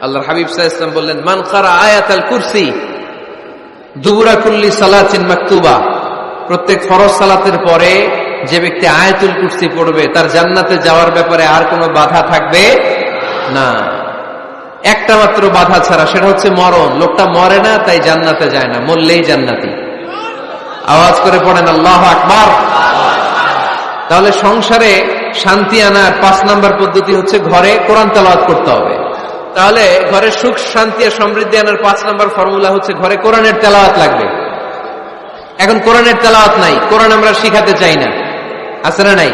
আল্লাহ হাবিব সাহা বললেন, মান খারা আয়াত আল কুরসি? দুবুরা কুল্লি সালাচিন মাকতুবা। প্রত্যেক ফরজ সালাতের পরে যে ব্যক্তি আয়াতুল কুরসি পড়বে, তার জান্নাতে যাওয়ার ব্যাপারে আর কোনো বাধা থাকবে না। একটা মাত্র বাধা ছাড়া, সেটা হচ্ছে মরণ। লোকটা মরে না, তাই জান্নাতে যায় না, মরলেই জান্নাতি। আওয়াজ করে পড়েন, আল্লাহ আকবার। তাহলে সংসারে শান্তি আনার পাঁচ নাম্বার পদ্ধতি হচ্ছে ঘরে কোরআন তালাওয়াত করতে হবে। তাহলে ঘরে সুখ, শান্তি আর সমৃদ্ধি আনার পাঁচ নম্বর ফর্মুলা হচ্ছে ঘরে কোরআনের তেলাওয়াত লাগবে। এখন কোরআনের তেলাওয়াত নাই, কোরআন আমরা শিখাতে চাই না। আছে না নাই?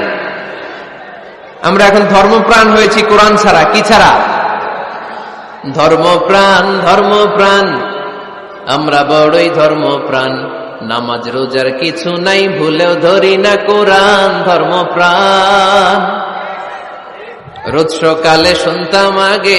আমরা এখন ধর্মপ্রাণ হয়েছি কোরআন ছাড়া, কি ছাড়া? ধর্মপ্রাণ ধর্মপ্রাণ, আমরা বড়ই ধর্মপ্রাণ। নামাজ, রোজার কিছু নাই, ভুলেও ধরি না কোরআন, ধর্মপ্রাণ। রোজ সকালে শুনতাম আগে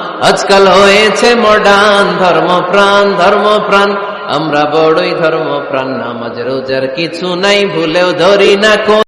আজকাল হয়েছে মডার্ন ধর্ম প্রাণ ধর্ম প্রাণ আমরা বড়ই ধর্ম প্রাণ নামাজ, রোজার কিছু নাই, ভুলেও ধরি না